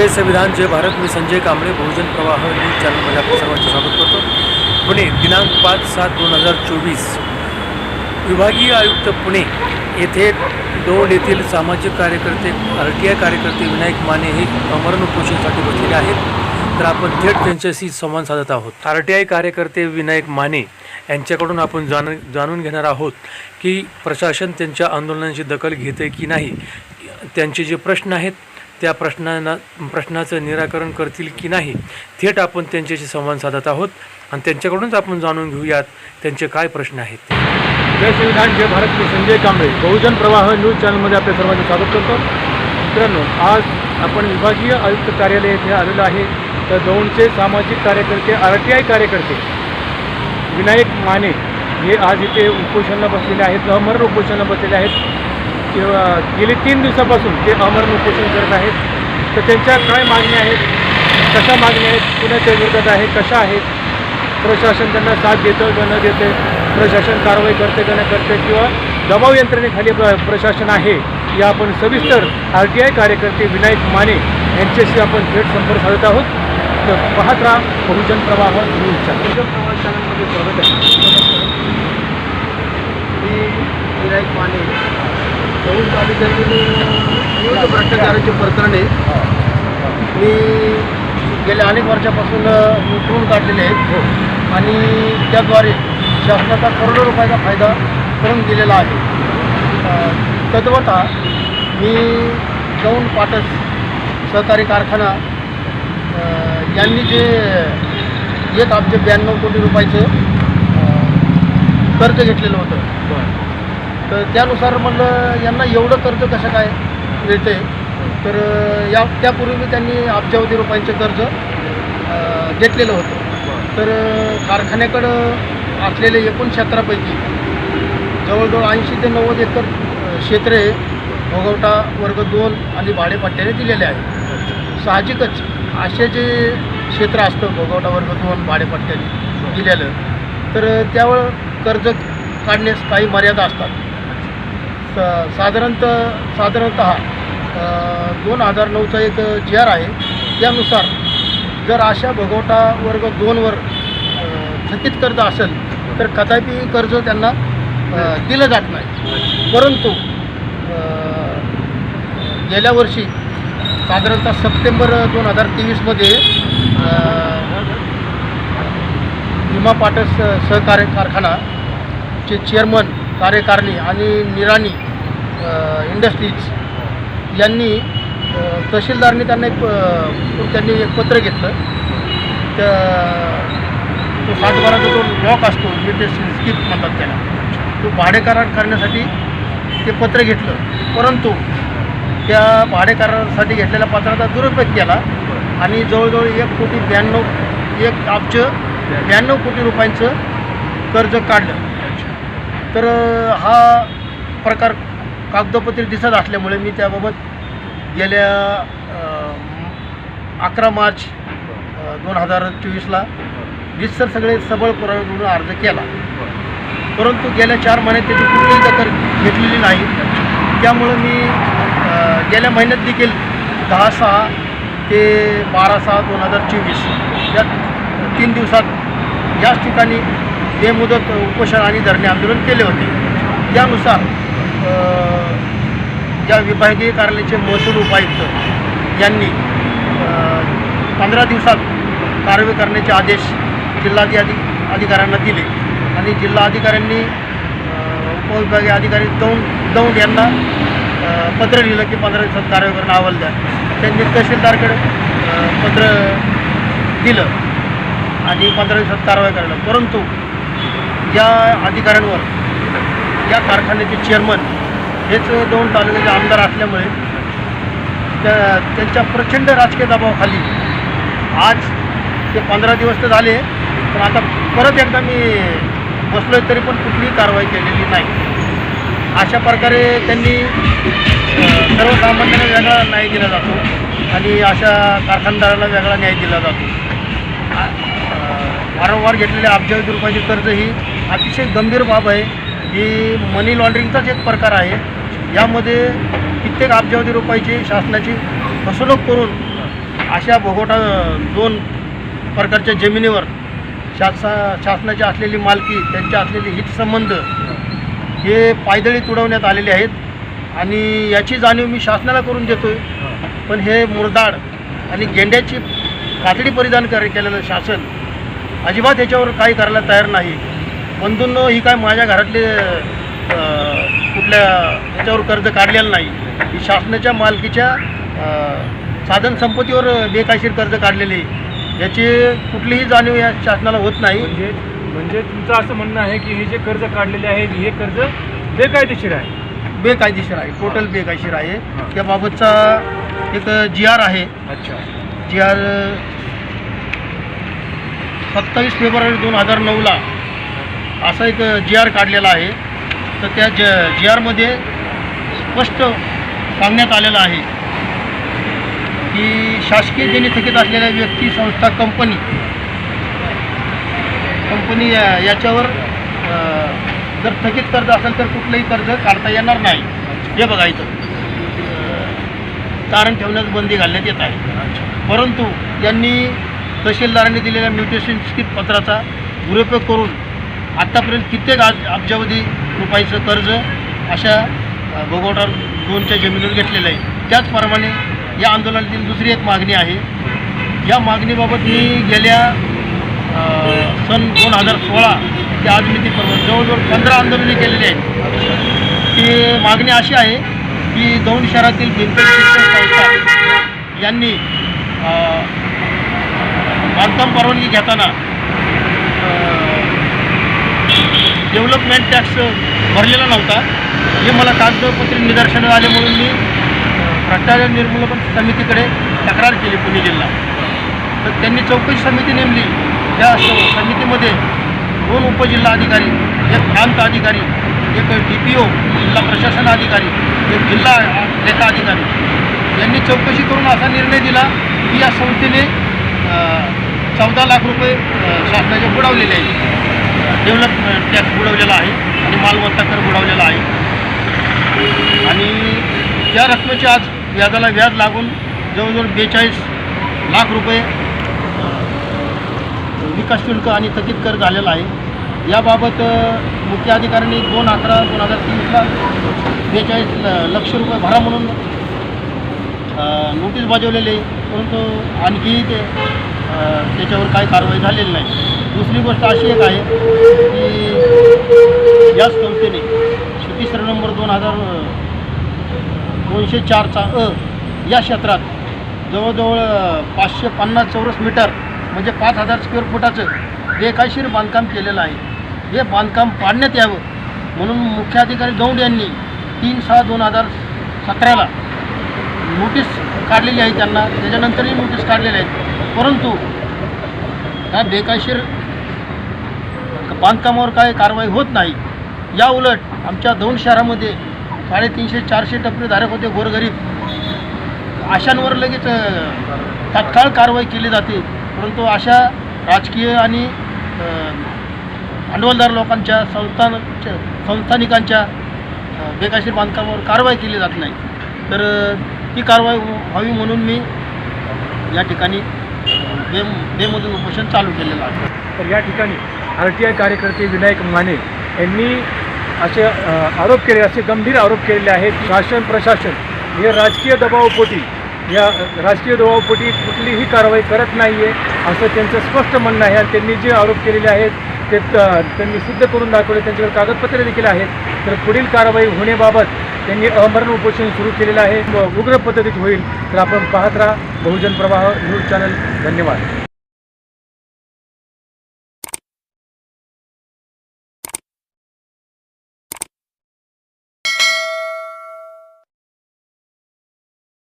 जय संविधान जय भारत मी संजय कांबळे बहुजन प्रवाह न्यूज चॅनलमध्ये आपलं सर्वांचं स्वागत करतो. पुणे दिनांक पाच सात दोन हजार चोवीस विभागीय आयुक्त पुणे येथे दौंड येथील सामाजिक कार्यकर्ते आर टी आय कार्यकर्ते विनायक माने हे अमरण उपोषणासाठी बसलेले आहेत. तर आपण थेट त्यांच्याशी संवाद साधत आहोत. आर टी आय कार्यकर्ते विनायक माने यांच्याकडून आपण जाण जाणून घेणार आहोत की प्रशासन त्यांच्या आंदोलनांची दखल घेते की नाही त्यांचे जे प्रश्न आहेत त्या प्रश्नांना प्रश्नाचं निराकरण करतील की नाही थेट आपण त्यांच्याशी संवाद साधत आहोत आणि त्यांच्याकडूनच आपण जाणून घेऊयात त्यांचे काय प्रश्न आहेत. जय संविधान जय भारत मी संजय कांबळे. बहुजन प्रवाह न्यूज चॅनलमध्ये आपल्या सर्वांचं स्वागत करतो. मित्रांनो आज आपण विभागीय आयुक्त कार्यालय येथे आलेलो आहे. तर दौंडचे सामाजिक कार्यकर्ते आर टी आय कार्यकर्ते विनायक माने हे आज इथे उपोषणाला बसलेले आहेत अमरण उपोषणाला बसलेले आहेत. किंवा गेली तीन दिवसापासून ते अमरण उपोषण करत आहेत तर त्यांच्या काय मागण्या आहेत कशा मागण्या आहेत कुणाच्या विरोधात आहे कशा आहेत प्रशासन त्यांना साथ देतं का न देते प्रशासन कारवाई करते का न करते किंवा दबाव यंत्रणेखाली प्र- प्रशासन आहे या आपण सविस्तर आर टी आय कार्यकर्ते विनायक माने यांच्याशी आपण थेट संपर्क साधत आहोत. तर पाहत राहा बहुजन प्रवाह न्यूजच्या. बहुजन प्रवाह चॅनलमध्ये स्वागत आहे मी विनायक माने तालुक्यातील विविध भ्रष्टाचाराची प्रकरणे मी गेल्या अनेक वर्षापासून उतरून काढलेले आहेत. आणि त्याद्वारे शासनाचा करोडो रुपयाचा फायदा करून दिलेला आहे. तद्वतः मी दौंड पाटस सहकारी कारखाना यांनी जे एक अब्ज ब्याण्णव कोटी रुपयाचं कर्ज घेतलेलं होतं. तर त्यानुसार म्हणलं यांना एवढं कर्ज कसं काय मिळते तर या त्यापूर्वी मी त्यांनी अब्जावधी रुपयांचं कर्ज घेतलेलं होतं. तर कारखान्याकडं असलेले एकूण क्षेत्रापैकी जवळजवळ ऐंशी ते नव्वद एकर क्षेत्रे भोगवटा वर्ग दोन आणि भाडेपट्ट्याने दिलेले आहे. साहजिकच असे जे क्षेत्र असतं भोगवटा वर्ग दोन भाडेपट्ट्याने दिलेलं तर त्यावर कर्ज काढण्यास काही मर्यादा असतात. स साधारणतः साधारणतः दोन हजार नऊचा एक जी आर आहे. त्यानुसार जर अशा भगवटा वर्ग दोनवर थकित थकीत कर्ज असेल तर कदापि कर्ज त्यांना दिलं जात नाही. परंतु गेल्या वर्षी साधारणतः सप्टेंबर दोन हजार तेवीसमध्ये विमा पाटस सहकार्य कारखानाचे चेअरमन कार्यकारिणी आणि निराणी इंडस्ट्रीज यांनी अ, तहसीलदारनी त्यांना एक त्यांनी एक पत्र घेतलं. त्या तो सातबाराचा जो लॉक असतो इमिटेशन स्किप म्हणतात त्याला तो भाडेकरार करण्यासाठी ते पत्र घेतलं. परंतु त्या भाडेकरारासाठी घेतलेल्या पत्राचा दुरुपयोग केला आणि जवळजवळ एक कोटी ब्याण्णव एक अब्ज ब्याण्णव कोटी रुपयांचं कर्ज काढलं. तर हा प्रकार कागदोपत्री दिसत असल्यामुळे मी त्याबाबत गेल्या अकरा मार्च दोन हजार चोवीसला रितसर सगळे सबळ पुरावे म्हणून अर्ज केला. परंतु गेल्या चार महिन्यात त्याची कुठलीही दखल घेतलेली नाही. त्यामुळं मी गेल्या महिन्यात देखील दहा सहा ते बारा सहा दोन हजार चोवीस या तीन दिवसात याच ठिकाणी बेमुदत उपोषण आणि धरणे आंदोलन केले होते. त्यानुसार ज्या या विभागीय कार्यालयाचे महसूल उपायुक्त यांनी पंधरा दिवसात कारवाई करण्याचे आदेश जिल्हाधिकारी अधिकाऱ्यांना दिले. आणि जिल्हा अधिकाऱ्यांनी उपविभागीय अधिकारी दौंड दौंड यांना पत्र लिहिलं की पंधरा दिवसात कारवाई करणं अहवाल द्या. त्यांनी तहसीलदारकडे पत्र दिलं आणि पंधरा दिवसात कारवाई करायला. परंतु या अधिकाऱ्यांवर या कारखान्याचे चेअरमन हेच दोन तालुक्याचे आमदार असल्यामुळे त्या त्यांच्या प्रचंड राजकीय दबावाखाली आज ते पंधरा दिवस तर झाले पण आता परत एकदा मी बसलो आहे तरी पण कुठलीही कारवाई केलेली नाही. अशा प्रकारे त्यांनी सर्वसामान्यांना वेगळा न्याय दिला जातो आणि अशा कारखानदाराला वेगळा न्याय दिला जातो. वारंवार घेतलेले अब्जावधी रुपयाचे कर्ज ही अतिशय गंभीर बाब आहे. ही मनी लॉन्ड्रिंगचाच एक प्रकार आहे. यामध्ये कित्येक अब्जावधी रुपयाची शासनाची फसवणूक करून अशा भोगोटा दोन प्रकारच्या जमिनीवर शासा शासनाची असलेली मालकी त्यांच्या असलेले हितसंबंध हे पायदळी तुडवण्यात आलेले आहेत. आणि याची जाणीव मी शासनाला करून देतो आहे पण हे मुरदाड आणि गेंड्याची कातडी परिधान कर केलेलं शासन अजिबात याच्यावर काही करायला तयार नाही. बंधूंनो ही काय माझ्या घरातले कुठल्या याच्यावर कर्ज काढलेलं नाही. ही शासनाच्या मालकीच्या साधन संपत्तीवर बेकायशीर कर्ज काढलेले. आहे. याची कुठलीही जाणीव या शासनाला होत नाही. म्हणजे म्हणजे तुमचं असं म्हणणं आहे की हे जे कर्ज काढलेले आहेत हे कर्ज बेकायदेशीर आहे? बेकायदेशीर आहे. टोटल बेकायदेशीर आहे. त्याबाबतचा एक जी आर आहे. अच्छा. जी आर सत्तावीस फेब्रुवारी दोन हजार नऊला असा एक जी आर काढलेला आहे. तर त्या ज जी आरमध्ये स्पष्ट सांगण्यात आलेलं आहे की शासकीय देणी थकीत असलेल्या व्यक्ती संस्था कंपनी कंपनी या- याच्यावर जर थकीत कर्ज असेल तर कुठलंही कर्ज काढता येणार नाही. हे बघा इथं. तारण ठेवण्यास बंदी घालण्यात येत आहे. परंतु यांनी तहसीलदारांनी दिलेल्या म्युटेशन स्किप पत्राचा दुरुपयोग करून आत्तापर्यंत कित्येक आज अब्जावधी रुपयाचं कर्ज अशा अ, भोगवटा दोनच्या जमिनीवर घेतलेलं आहे. त्याचप्रमाणे या आंदोलनातील दुसरी एक मागणी आहे. या मागणीबाबत मी गेल्या सन दोन हजार सोळा ते आज मी ती परवा जवळजवळ पंधरा आंदोलने केलेली आहेत. ती मागणी अशी आहे की दौंड शहरातील भिंत शिक्षण संस्था यांनी बांधकाम परवानगी घेताना डेव्हलपमेंट टॅक्स भरलेला नव्हता. हे मला कागदपत्री निदर्शनं आले म्हणून मी भ्रष्टाचार निर्मूलन समितीकडे तक्रार केली पुणे जिल्हा. तर त्यांनी चौकशी समिती नेमली. त्या समितीमध्ये दोन उपजिल्हा अधिकारी एक प्रांत अधिकारी एक डी पी ओ जिल्हा प्रशासन अधिकारी एक जिल्हा लेखा अधिकारी. यांनी चौकशी करून असा निर्णय दिला की या संस्थेने चौदा लाख रुपये शासनाचे बुडवलेले आहेत. डेव्हलपमेंट टॅक्स बुडवलेला आहे आणि मालमत्ता कर बुडवलेला आहे. आणि या रकमेचे आज व्याजाला व्याज लागून जवळजवळ बेचाळीस लाख रुपये विकास शुल्क आणि थकीत कर झालेला आहे. याबाबत मुख्य अधिकाऱ्यांनी दोन अकरा दोन हजार तेवीसला बेचाळीस ल- लक्ष रुपये भरा म्हणून नोटीस बजावलेली आहे. परंतु आणखी ते त्याच्यावर काही कारवाई झालेली नाही. दुसरी गोष्ट अशी एक आहे की याच संस्थेने शेती नंबर दोन हजार दोनशे चारचा अ या क्षेत्रात जवळजवळ पाचशे पन्नास चौरस मीटर म्हणजे पाच हजार स्क्वेअर फुटाचं बेकायशीर बांधकाम केलेलं आहे. हे बांधकाम पाडण्यात यावं म्हणून मुख्याधिकारी दौंड यांनी तीन सहा दोन हजार सतराला नोटीस काढलेली आहे त्यांना. त्याच्यानंतरही नोटीस काढलेल्या आहेत. परंतु ह्या बेकायशीर बांधकामावर काय कारवाई होत नाही या उलट आमच्या दोन शहरामध्ये साडेतीनशे चारशे टप्पेधारक होते गोरगरीब. अशांवर लगेच तात्काळ कारवाई केली जाते. परंतु अशा राजकीय आणि भांडवलदार लोकांच्या संस्थान संस्थानिकांच्या बेकायशीर बांधकामावर कारवाई केली जात नाही. तर ती कारवाई व्हावी म्हणून मी या ठिकाणी बे डेमधून उपोषण चालू केलेलं आहे. तर या ठिकाणी आर टी आय कार्यकर्ते विनायक माने यांनी असे आरोप केले असे गंभीर आरोप केलेले आहेत. शासन प्रशासन हे राजकीय दबावपोटी या राजकीय दबावपोटी कुठलीही कारवाई करत नाही आहे असं त्यांचं स्पष्ट म्हणणं आहे. आणि त्यांनी जे आरोप केलेले आहेत ते त- त्यांनी सिद्ध करून दाखवले. त्यांच्याकडे कागदपत्रे देखील आहेत. तर पुढील कारवाई होण्याबाबत त्यांनी अमरण उपोषण सुरू केलेलं आहे. व उग्र पद्धतीत होईल. तर आपण पाहत राहा. बहुजन प्रवाह न्यूज चॅनल धन्यवाद.